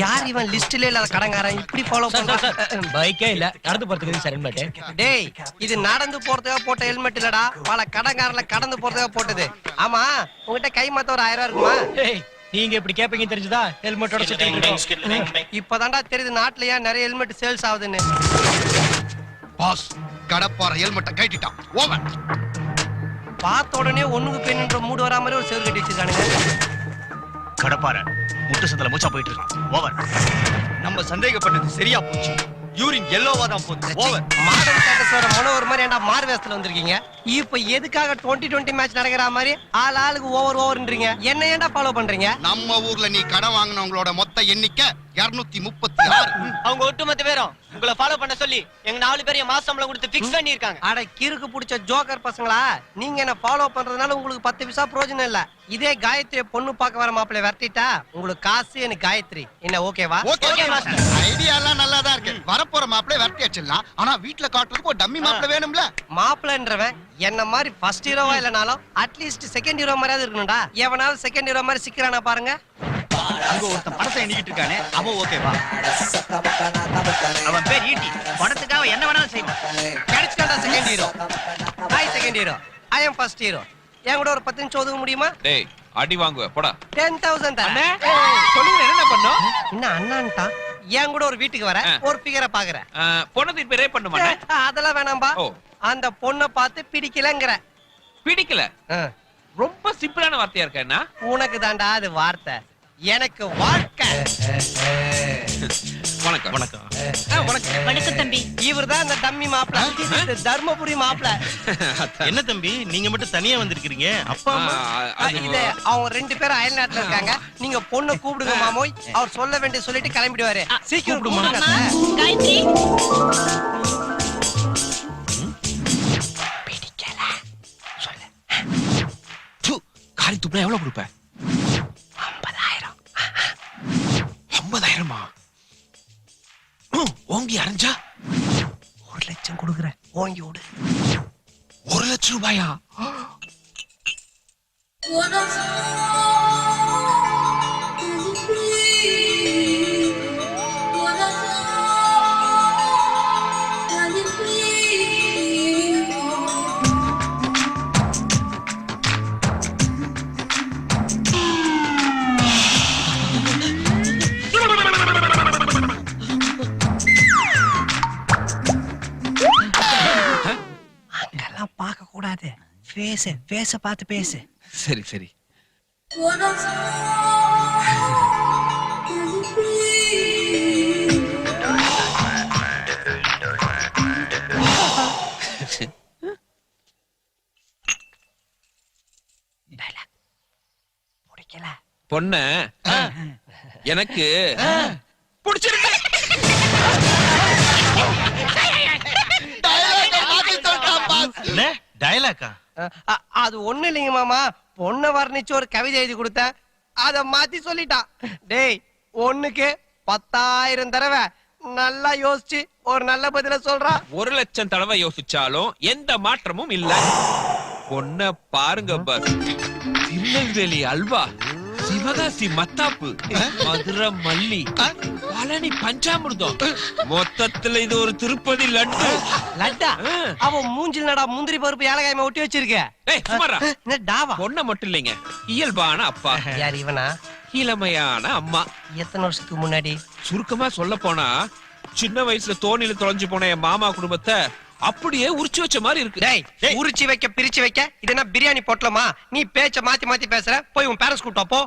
யார் இவன் லிஸ்ட்ல இல்லாத கடங்காரன்? இப்படி ஃபாலோ பண்றான் பைக்கே இல்ல. நடந்து போறதுக்கு சரண் பாட்டு டேய் இது நடந்து போறதுக்காக போட்ட ஹெல்மெட் இல்லடா. பல கடங்காரல கடந்து போறதுக்காக போட்டது. ஆமா உங்ககிட்ட கை மாத்த ஒரு ஆயிரம் ரூபாய் இருக்குமா? நீங்க இப்படி கேப்பீங்க தெரிஞ்சுதா? ஹெல்மெட்டோட சுத்தி இப்பதான்டா தெரியுது நாட்டுல ஏன் நிறைய ஹெல்மெட் சேல்ஸ் ஆகுதுன்னு. பாஸ் கடப்பார ஹெல்மெட்டை கட்டிட்டான். ஓவர் பார்த்த உடனே ஒண்ணுக்கு பெண்ணுன்ற மூடு வரா மாதிரி ஒரு சேல் கட்டி வச்சிருக்கானுங்க. கடப்பார முட்டு சந்தில மூச்சா போயிட்டு இருக்கான். ஓவர் நம்ம சந்தேகப்பட்டது சரியா போச்சு. யூரின் எல்லோவா தான் போகுது ஓவர் மாடர்ன் ஸ்டேட்டஸ் வர மனோவர் மாதிரி ஏன்டா மாறு வேஷத்துல வந்திருக்கீங்க? இப்போ எதுக்காக 20 20 மேட்ச் நடக்கிற மாதிரி ஆள் ஆளுக்கு ஓவர் ஓவர்ன்றீங்க என்ன ஏன்டா ஃபாலோ பண்றீங்க? நம்ம ஊர்ல நீ கடன் வாங்கினவங்களோட மொத்த எண்ணிக்கை 236 முப்பத்தி ஆறு. அவங்க ஒட்டுமொத்த பேரும் உங்களை ஃபாலோ பண்ண சொல்லி எங்க நாலு பேரையும் மாச சம்பளம் கொடுத்து ஃபிக்ஸ் பண்ணி இருக்காங்க அட கிறுக்கு பிடிச்ச ஜோக்கர் பசங்களா? நீங்க என்ன ஃபாலோ பண்றதுனால உங்களுக்கு பத்து பைசா பிரயோஜனம் இல்ல. இதே காயத்ரி பொண்ணு பார்க்க வர மாப்பிள்ளை விரட்டிட்டா உங்களுக்கு காசு எனக்கு காயத்ரி. என்ன ஓகேவா ஓகே ஐடியா எல்லாம் நல்லா தான் இருக்கு. வரப்போற மாப்பிளை விரட்டி வச்சிடலாம் ஆனா வீட்ல காட்டுறதுக்கு ஒரு டம்மி மாப்பிளை வேணும்ல? மாப்பிள்ளைன்றவன் என்ன மாதிரி ஃபர்ஸ்ட் ஹீரோவா இல்லனாலும் அட்லீஸ்ட் செகண்ட் ஹீரோ மாதிரியாவது இருக்கணும்டா. எவனாவது செகண்ட் ஹீரோ மாதிரி சிக்கிறானா பாருங்க. அங்க ஒருத்தன் படத்தை எண்ணிக்கிட்டு இருக்கானே அவன் ஓகேவா அவன் பேர் ஈட்டி. படத்துக்காக என்ன வேணாலும் செய்வான். கிடைச்சிட்டாடா second hero hi second hero I am first hero என் கூட ஒரு பத்து நிமிஷம் ஒதுக்க முடியுமா? டேய் அடி வாங்குவ போடா. டென் தௌசண்ட் சொல்லுங்க என்ன பண்ணும் என்ன அண்ணான்ட்டா? என் கூட ஒரு வீட்டுக்கு வர. ஒரு ஃபிகரை பாக்குற. பொண்ணு இப்ப ரேப் பண்ண மாட்டேன் அதெல்லாம் வேணாம்பா. அந்த பொண்ணை பார்த்து பிடிக்கலங்கிற. பிடிக்கல. ரொம்ப சிம்பிளான வார்த்தையா இருக்க உனக்கு தாண்டா அது வார்த்தை. எனக்கு வாழ்க்கை. வணக்கம். வணக்கம். வணக்கம். வணக்கம் தம்பி. இவர் தான் அந்த டம்மி மாப்பிள்ள தர்மபுரி மாப்பிள்ள என்ன தம்பி? நீங்க மட்டும் தனியா வந்திருக்கீங்க அப்பா அம்மா? இது அவங்க ரெண்டு பேரும் அயல் நாட்டுல இருக்காங்க. நீங்க பொண்ணை கூப்பிடுங்க மாமோய். அவர் சொல்ல வேண்டிய சொல்லிட்டு கிளம்பிடுவாரு. சீக்கிரம் கூப்பிடுங்க. காரி துப்புனா எவ்வளவு கொடுப்ப? ஓங்கி அரைஞ்சா? ஒரு லட்சம் கொடுக்குறேன். ஓங்கி விடு. ஒரு லட்சம் ரூபாயா? ஃபேஸ் ஃபேஸ பார்த்து பேசு. சரி சரி. பொண்ண எனக்கு பிடிச்சிருக்கு? டயலாக்கா அது ஒண்ணு இல்லைங்க மாமா. பொண்ணை வர்ணிச்சு ஒரு கவிதை எழுதி கொடுத்தேன் அத மாத்தி சொல்லிட்டான் டேய் ஒண்ணுக்கு பத்தாயிரம் தடவை நல்லா யோசிச்சு ஒரு நல்ல பதில சொல்றா. ஒரு லட்சம் தடவை யோசிச்சாலும் எந்த மாற்றமும் இல்ல. பொண்ண பாருங்க பஸ். திருநெல்வேலி அல்வா. சிவகாசி மத்தாப்பு. மதுரை மல்லி. பழனி பஞ்சாமிர்தம். மொத்தத்துல இது ஒரு திருப்பதி லட்டு. லட்டா. அவன் மூஞ்சில் நடா முந்திரி பருப்பு ஏலகாயமா ஒட்டி வச்சிருக்க? டாவா? பொண்ண மட்டும் இல்லைங்க. இயல்பான அப்பா. யார் இவனா? இளமையான அம்மா. எத்தனை வருஷத்துக்கு முன்னாடி? சுருக்கமா சொல்ல போனா சின்ன வயசுல தோணில தொலைஞ்சு போன என் மாமா குடும்பத்தை அப்படியே உரிச்சு வச்ச மாதிரி இருக்கு. டேய் உரிச்சு வைக்க பிரிச்சு வைக்க இது என்ன பிரியாணி பொட்டலமா? நீ பேச்ச மாத்தி மாத்தி பேசுற. போய் உன் பேரண்ட்ஸ் கூட்டா போ.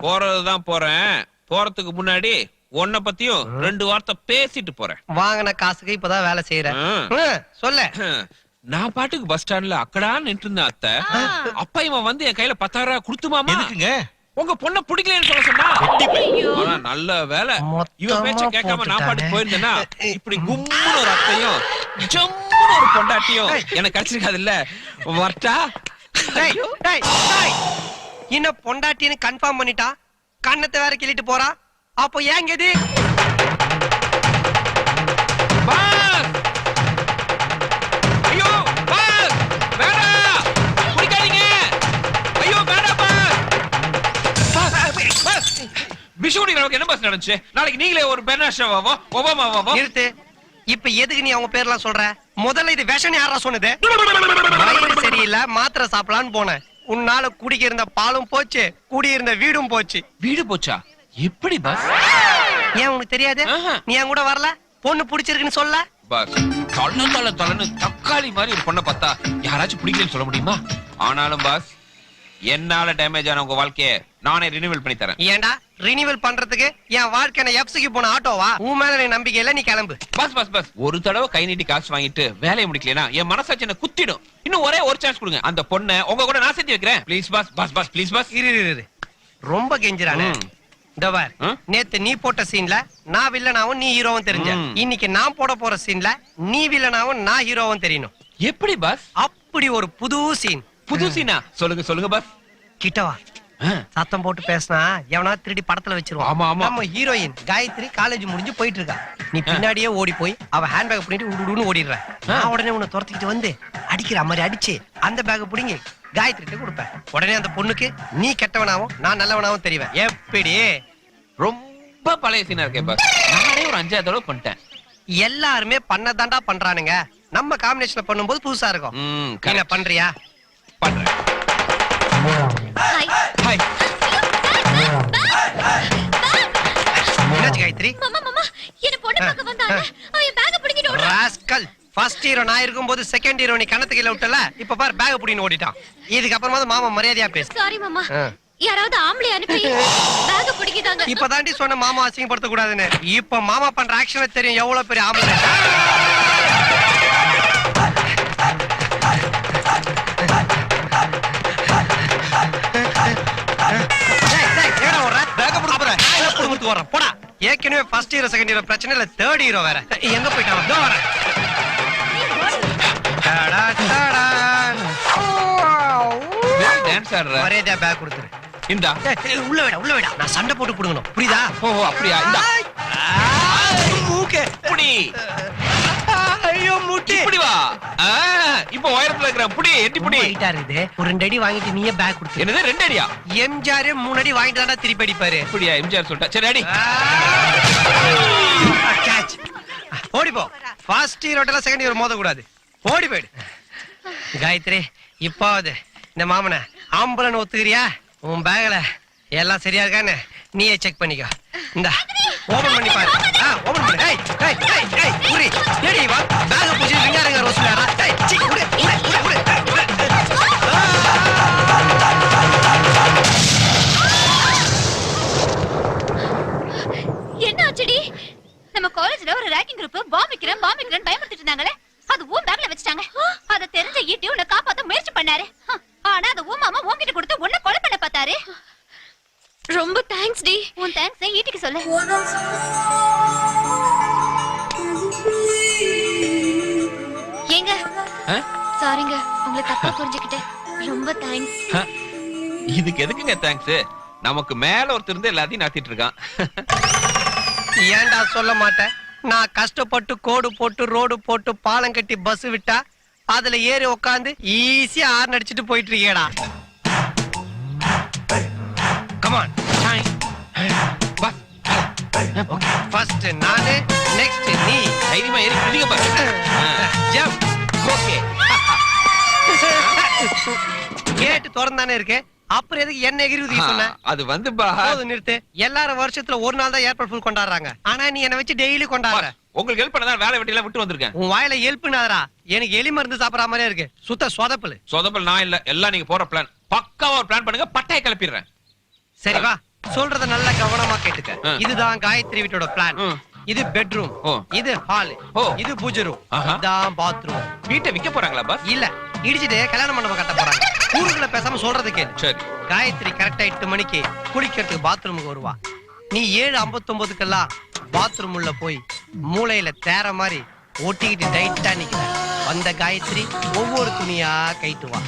போறதுதான் போறேன். போறதுக்கு முன்னாடி உன்னை பத்தியும் ரெண்டு வார்த்தை பேசிட்டு போறேன். வாங்கின காசுக்கு இப்பதான் வேலை செய்யறேன் சொல்லு. நான் பாட்டுக்கு பஸ் ஸ்டாண்ட்ல அக்கடா நின்று இருந்தேன் அத்தை. அப்பா இவன் வந்து என் கையில பத்தாயிரம் ரூபாய் கொடுத்துமாமா? எதுக்குங்க? உங்க பொண்ண பிடிக்கலன்னு சொல்ல சொன்னா? நல்ல வேலை. இவன் பேச்ச கேட்காம நான் பாட்டு. போயிருந்தேன்னா இப்படி கும்முன்னு ஒரு அத்தையும் ஜம்முன்னு ஒரு பொண்டாட்டியும் எனக்கு கிடைச்சிருக்காது இல்ல வரட்டா? டேய், டேய், டேய். இன்னும் பொண்டாட்டின்னு கன்ஃபார்ம் பண்ணிட்டா கண்ணத்தை வேற கிள்ளிட்டு போறா. அப்போ ஏன் கதி? விஷ குடிக்கிற அளவுக்கு என்ன பஸ் நடந்துச்சு? நாளைக்கு நீங்களே ஒரு பெர்னாஷாவோ ஒபாமாவோ நிறுத்து. இப்ப எதுக்கு நீ அவங்க பேர்லாம் சொல்ற? முதல்ல இது விஷம் யாரா சொன்னது? வயிறு சரியில்லை மாத்திரை சாப்பிடலான்னு போனேன். உன்னால குடிக்க இருந்த பாலும் போச்சு குடியிருந்த வீடும் போச்சு. வீடு போச்சா? எப்படி பஸ் ஏன் உனக்கு தெரியாது. நீ என் கூட வரல? பொண்ணு பிடிச்சிருக்குன்னு சொல்ல? பஸ் தொல்ல தொல்ல தொலைன்னு தக்காளி மாதிரி ஒரு பொண்ணை பார்த்தா யாராச்சும் பிடிக்கலன்னு சொல்ல முடியுமா? ஆனாலும் பாஸ் என்னால டேமேஜ் ஆன உங்க வாழ்க்கைய நானே ரினிவல் பண்ணி தரேன். ஏன்டா ரினிவல் பண்றதுக்கு என் வாழ்க்கை நான் எப்சிக்கு போன ஆட்டோவா? உன் மேல எனக்கு நம்பிக்கை இல்ல நீ கிளம்பு. Boss boss boss. ஒரு தடவை கை நீட்டி காசு வாங்கிட்டு வேலையை முடிக்கலனா என் மனசாட்சி என்ன குத்திடும். இன்னும் ஒரே ஒரு சான்ஸ் கொடுங்க. அந்த பொண்ணை உங்க கூட நான் சேர்த்து வைக்கிறேன். Please boss boss boss please boss இரு இரு, ரொம்ப பார் ம்? நேத்து நீ போட்ட சீன்ல நான் வில்லனாவும் நீ ஹீரோவும் தெரிஞ்ச. இன்னைக்கு நான் போட போற சீன்ல நீ வில்லனாவும் நான் ஹீரோவும் தெரியணும் எப்படி பஸ் அப்படி ஒரு புது சீன் புது சீனா சொல்லுங்க சொல்லுங்க பஸ் கிட்டவா சத்தம் போட்டு பேசினா எவனா திருடி படத்துல வச்சிருவான். ஆமா, ஆமா. நம்ம ஹீரோயின் காயத்ரி காலேஜ் முடிஞ்சு போயிட்டு இருக்கா நீ பின்னாடியே ஓடி போய் அவ ஹேண்ட் பேக் பண்ணிட்டு உடுன்னு ஓடிடுற. நான் உடனே உன்னை துரத்திக்கிட்டு வந்து அடிக்கிற மாதிரி அடிச்சு அந்த பேக் பிடிங்கி காயத்ரிட்ட கொடுப்பேன். உடனே அந்த பொண்ணுக்கு நீ கெட்டவனாவும் நான் நல்லவனாவும் தெரிவேன். எப்படி? ரொம்ப பழைய சீனா இருக்கே பஸ் நானே ஒரு அஞ்சாவது தடவை பண்ணிட்டேன். எல்லாருமே பண்ணதாண்டா பண்றானுங்க. நம்ம காம்பினேஷன்ல பண்ணும்போது புதுசா இருக்கும். ம், என்ன. பண்றியா? பண்றேன். காயத்ரி? ராஸ்கல் ஃபர்ஸ்ட் ஹீரோ நான் இருக்கும்போது செகண்ட் ஹீரோ நீ கணத்து கீழ விட்டல இப்ப பாரு பேக் புடின்னு ஓடிட்டான். இதுக்கு அப்புறமா மாமா மரியாதையா பேசு சாரி மாமா. யாராவது ஆம்பளை அனுப்பி பேக்க பிடிக்கிட்டாங்க. இப்ப தாண்டி சொன்ன மாமா அசிங்கப்படுத்த கூடாதுன்னு இப்ப மாமா பண்ற ஆக்ஷனை தெரியும் எவ்வளவு பெரிய ஆம்பளை. புடுங்கிட்டு ஓடுறேன். போடா. ஏற்கனவே ஃபர்ஸ்ட் ஹீரோ செகண்ட் ஹீரோ பிரச்சனை இல்ல தேர்ட் ஹீரோ வேற. எங்க போயிட்டான்? இதோ வரேன் டடா, டடா. டான்ஸ் ஆடுற. மரியாதையா பேக் கொடுத்துரு. இந்தா. உள்ள விடா உள்ள விடா. நான் சண்டை போட்டு புடுங்கணும் புரியுதா? ஓ அப்படியா? இந்தா. மூக்கு. புடி முட்டி இப்படி வா. இப்போ உயரத்துல இருக்கிற புடி எட்டி புடி. ஹைட்டா இருக்குது. ஒரு ரெண்டு அடி வாங்கிட்டு நீயே பேக் கொடுத்து. என்னது ரெண்டு அடியா? எம்ஜிஆர் மூணு அடி வாங்கிட்டு தான்டா திருப்பி அடிப்பாரு. இப்படியா எம்ஜிஆர் சொல்லிட்டா? சரி அடி. கேட்ச் ஓடி போ. ஃபர்ஸ்ட் செகண்ட் ஹீரோ மோத கூடாது ஓடி போயிடு. காயத்ரி இப்பாவது. இந்த மாமனை ஆம்பளன் ஒத்துக்கிறியா? உன் பேக்ல எல்லாம் சரியா இருக்கான்னு நீயே செக் பண்ணிக்கோ. இந்த. ஓபன் பண்ணி பாரு. ஆ ஓபன் பண்ணு. ஏய் ஏய் ஏய் ஏய் புரி ஏடி வா. பேக் பூச்சி விஞ்ஞானங்க ரோஸ் வேற ஏய் சி உடு உடு உடு உடு என்ன ஆச்சுடி? நம்ம காலேஜ்ல ஒரு ரேக்கிங் குரூப் பாம் வைக்கிறேன் பாம் வைக்கிறேன் பயமுறுத்திட்டு இருந்தாங்களே. அது உன் பேக்ல வச்சுட்டாங்க. அத தெரிஞ்ச ஈட்டி உன்னை காப்பாத்த முயற்சி பண்ணாரு ஆனா அது உன் மாமா உன்கிட்ட கொடுத்து உன்னை கொலை பண்ண பார்த்தாரு ரொம்ப தேங்க்ஸ் டி உன் தேங்க்ஸ் ஈட்டிக்கு சொல்லு. ஏங்க? சாரிங்க உங்களை தப்பா புரிஞ்சுக்கிட்டேன். ரொம்ப தேங்க்ஸ் இதுக்கு எதுக்குங்க தேங்க்ஸ் நமக்கு மேல ஒருத்தர் இருந்து எல்லாத்தையும் நடத்திட்டு இருக்கான். ஏன்டா சொல்ல மாட்டேன் நான் கஷ்டப்பட்டு கோடு போட்டு ரோடு போட்டு பாலம் கட்டி பஸ் விட்டா அதுல ஏறி உக்காந்து ஈஸியா ஆர்ன் அடிச்சிட்டு போயிட்டு இருக்கேடா கமான் ஃபர்ஸ்ட் நானு நெக்ஸ்ட் நீ. தைரியமா ஏறி குதிங்க பாரு. ஜம்ப் ஓகே கேட்டு திறந்தானே இருக்கு அப்புறம் எதுக்கு என்ன எகிரி சொன்ன? அது வந்து நிறுத்து. எல்லாரும் வருஷத்துல ஒரு நாள் தான் ஃபுல் கொண்டாடுறாங்க. ஆனா நீ என்ன வச்சு டெய்லி கொண்டாடுற. உங்களுக்கு ஹெல்ப் பண்ணதான் வேலை வெட்டிலாம் விட்டு வந்திருக்கேன். உன் வாயில எல்ப்புனாதரா எனக்கு எலி மருந்து சாப்பிடற மாதிரியே இருக்கு. சுத்த சொதப்பலு. சொதப்பல் நான் இல்ல. எல்லாம் நீங்க போற பிளான் பக்காவா ஒரு பிளான் பண்ணுங்க. பட்டைய கிளப்பிடுறேன். சரி வா. சொல்றத நல்லா கவனமா கேட்டுக்க. இதுதான் காயத்ரி வீட்டோட பிளான். இது பெட்ரூம். இது ஹால். இது பூஜை ரூம். இதான் பாத்ரூம் வீட்டை விக்க போறாங்களா பாஸ் இல்ல இடிச்சிட்டு கல்யாண மண்டபம் கட்ட போறாங்க. ஊருக்குள்ள பேசாம சொல்றது கேளு. சரி. காயத்ரி கரெக்டா எட்டு மணிக்கு குளிக்கிறதுக்கு பாத்ரூமுக்கு வருவா. நீ ஏழு ஐம்பத்தொன்பதுக்கெல்லாம் பாத்ரூம் உள்ள போய் மூளையில தேர மாதிரி ஒட்டிக்கிட்டு டைட்டா நிக்கிற. வந்த காயத்ரி ஒவ்வொரு துணியா கைட்டுவா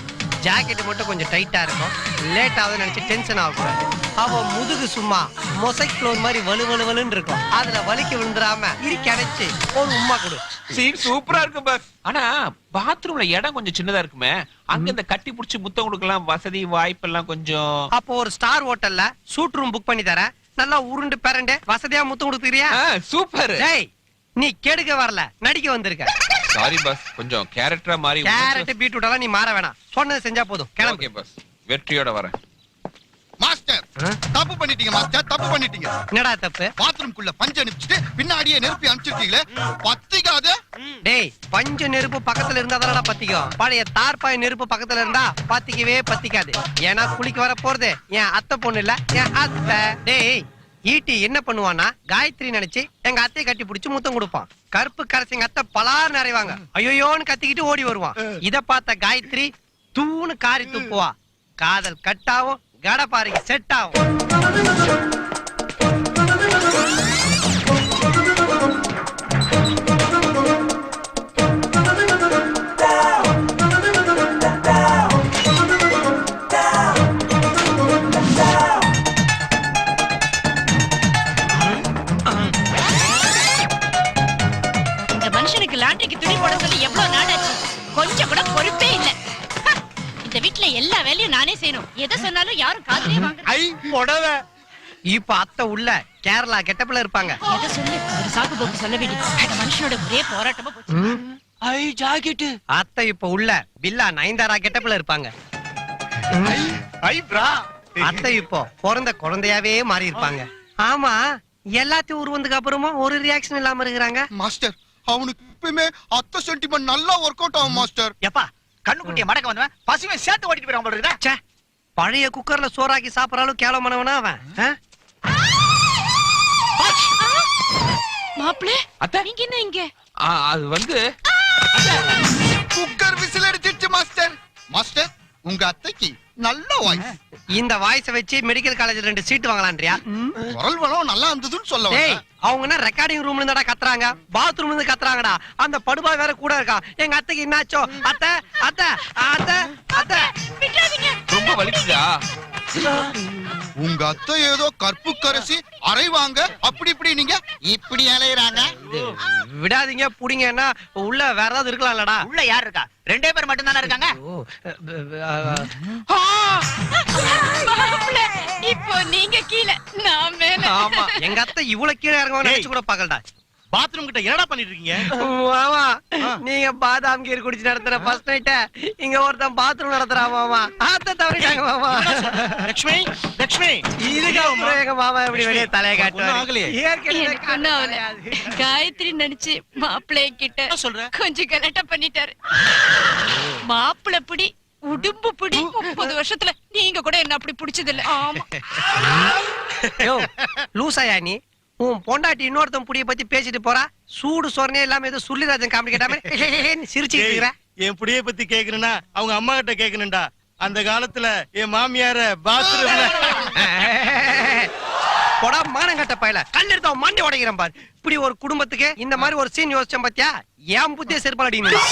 ஜாக்கெட் மட்டும் கொஞ்சம் டைட்டா இருக்கும். லேட் ஆகுதுன்னு நினைச்சு டென்ஷன் ஆகக்கூடாது. அவ முதுகு சும்மா மொசைக் ஃப்ளோர் மாதிரி வலு வலு வலுன்னு இருக்கும். அதுல வலிக்கு விழுந்துராம இறுக்கி அடைச்சு ஒரு உம்மா கொடு. சீன் சூப்பரா இருக்கு பாஸ் ஆனா பாத்ரூம்ல இடம் கொஞ்சம் சின்னதா இருக்குமே. அங்க இந்த கட்டி புடிச்சு முத்தம் கொடுக்கலாம் வசதி வாய்ப்பு எல்லாம் கொஞ்சம். அப்போ ஒரு ஸ்டார் ஹோட்டல்ல சூட் ரூம் புக் பண்ணி தரேன். நல்லா உருண்டு பெரண்டு வசதியா முத்தம் கொடுத்துக்கிறியா சூப்பர் டேய் நீ கெடுக்க வரல நடிக்க வந்திருக்க. சாரி பாஸ் கொஞ்சம் கேரக்டரா மாறி கேரட் பீட்ரூட் எல்லாம் நீ மாற வேணாம். சொன்னது செஞ்சா போதும். கிளம்பு. பாஸ் வெற்றியோட வரேன். மாஸ்டர் தப்பு பண்ணிட்டீங்க மாஸ்டர் தப்பு பண்ணிட்டீங்க. என்னடா தப்பு? பாத்ரூம்குள்ள பஞ்சு அனுப்பிச்சிட்டு பின்னாடியே நெருப்பி அனுப்பிச்சிருக்கீங்களே பத்திக்காது. டேய் பஞ்ச நெருப்பு பக்கத்துல இருந்தா தானடா பத்திக்கும். பழைய தார்பாய் நெருப்பு பக்கத்துல இருந்தா பத்திக்கவே பத்திக்காது. ஏன்னா குளிக்க வர போறது என் அத்தை பொண்ணு இல்ல என் அத்தை. டேய் ஈட்டி என்ன பண்ணுவான்னா காயத்ரி நினைச்சு எங்க அத்தையை கட்டி பிடிச்சு முத்தம் கொடுப்பான். கருப்பு கரைசி எங்க அத்தை பலார் நிறைவாங்க ஐயோன்னு கத்திக்கிட்டு ஓடி வருவான். இத பார்த்த காயத்ரி தூணு காரி துப்புவா காதல் கட்டாவும் கடப்பாறைக்கு செட் ஆகும் இந்த மனுஷனுக்கு லாட்டரிக்கு துணி போட சொல்லி எவ்வளவு நாடாச்சு கொஞ்சம் கூட பொறுப்பே இல்லை. இந்த வீட்ல எல்லா வேலையும் நானே செய்யணும். எதை சொன்னாலும் யாரும் காதுலயே வாங்க ஐ புடவை. இப்ப அத்தை உள்ள கேரளா கெட்டப்புல இருப்பாங்க. எதை சொல்லு? ஒரு சாக்கு போக்கு சொல்ல வேண்டியது. மனுஷனோட ஒரே போராட்டமா போச்சு. ஐ ஜாக்கெட் அத்தை இப்ப உள்ள பில்லா நயன்தாரா கெட்டப்புல இருப்பாங்க. ஐ பிரா. அத்தை இப்போ பிறந்த குழந்தையாவே மாறி இருப்பாங்க. ஆமா எல்லாத்தையும் உருவந்துக்கு அப்புறமா ஒரு ரியாக்ஷன் இல்லாம இருக்கிறாங்க. மாஸ்டர் அவனுக்கு எப்பயுமே அத்தை சென்டிமெண்ட் நல்லா ஒர்க் அவுட் ஆகும் மாஸ்டர். எப்பா கண்ணுக்குட்டிய மடக்க வந்தவன் பசுவை சேர்த்து ஓட்டிட்டு போயிடாம போல பழைய குக்கர்ல சோறாக்கி சாப்பிடற அளவுக்கு கேவலமானவனா அவன்? ஆ? மாப்பிள்ளை அத்தை. நீங்க என்ன இங்க? ஆ, அது வந்து குக்கர் விசில் அடிச்சிருச்சு மாஸ்டர். மாஸ்டர் உங்க அத்தைக்கு நல்ல வாய்ஸ். இந்த வாய்ஸ வச்சு மெடிக்கல் காலேஜ்ல ரெண்டு சீட் வாங்கலான்றியா? குரல் வளம் நல்லா இருந்ததுன்னு சொல்ல டேய். அவங்க என்ன ரெக்கார்டிங் ரூம்ல இருந்தாடா கத்துறாங்க? பாத்ரூம்ல இருந்து கத்துறாங்கடா. அந்த படுபா வேற கூட இருக்கா. எங்க அத்தைக்கு என்னாச்சோ அத்தை அத்தை அத்தை அத்தை. ரொம்ப வலிக்குதா உங்க அத்தை ஏதோ கற்பு கரசி அரைவாங்க அப்படி இப்படி நீங்க இப்படி அலையறாங்க. விடாதீங்க புடிங்கன்னா உள்ள வேற ஏதாவது இருக்கலாம்லடா. உள்ள யார் இருக்கா? ரெண்டே பேர் மட்டும் தானே இருக்காங்க இப்போ நீங்க கீழே நான் மேல. ஆமா எங்க அத்தை இவ்வளவு கீழே இறங்க நினைச்சு கூட பாக்கலடா பாத்ரூம் கிட்ட என்னடா பண்ணிட்டு இருக்கீங்க? மாமா நீங்க பாதாம் கீர் குடிச்சு நடத்துற ஃபர்ஸ்ட் நைட்ட இங்க ஒருத்தன் பாத்ரூம் நடத்துறான் மாமா. ஆத்த தவறிட்டாங்க மாமா. லட்சுமி லட்சுமி இதுக்கு அப்புறம் எங்க மாமா எப்படி வெளியே தலையை. காட்டுவாரு? ஏற்கனவே. கிடையாது. காயத்ரி நடிச்சு மாப்பிள்ளை கிட்ட சொல்ற? கொஞ்சம் கலட்டா பண்ணிட்டாரு. மாப்பிள்ளை பிடி உடும்பு பிடி முப்பது வருஷத்துல நீங்க கூட என்ன அப்படி பிடிச்சது இல்ல ஆமா யோ, லூசாயா நீ? உன் பொண்டாட்டி இன்னொருத்தன் புடிய பத்தி பேசிட்டு போறா? சூடு சொரணே இல்லாம ஏதோ சுள்ளிராஜன் காமெடி கேட்ட மாதிரி சிரிச்சுக்கிட்டு இருக்கிற. என் புடிய பத்தி கேக்குறேன்னா அவங்க அம்மா கிட்ட கேட்கணும்டா அந்த காலத்துல என் மாமியார பாத்ரூம்ல போடா மானங்கட்ட பயல. கல் எடுத்து மண்டி உடைக்கிறேன் பாரு. இப்படி ஒரு குடும்பத்துக்கு இந்த மாதிரி ஒரு சீன் யோசிச்சேன் பாத்தியா? ஏன் புத்திய செருப்பால் அடிக்கணும்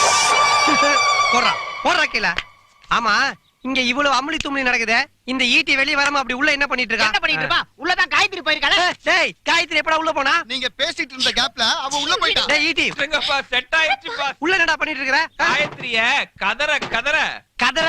போடுறா போடுறா கீழே. ஆமா இங்க இவ்வளவு அமளி தும்மலி நடக்குதே? இந்த ஈட்டி வெளிய வராம அப்படி உள்ள என்ன பண்ணிட்டு இருக்கா? என்ன பண்ணிட்டு இருப்பா? உள்ளதான் காய்கறி போயிருக்காளே ஏய், டேய் காயத்ரி எப்படா உள்ள போனா? நீங்க பேசிட்டு இருந்த கேப்ல அவ உள்ள போயிட்டா. டேய் ஈட்டி. செட் ஆயிடுச்சுப்பா. உள்ள என்னடா பண்ணிட்டு இருக்கிற? காயத்ரிய கதற கதற. கதற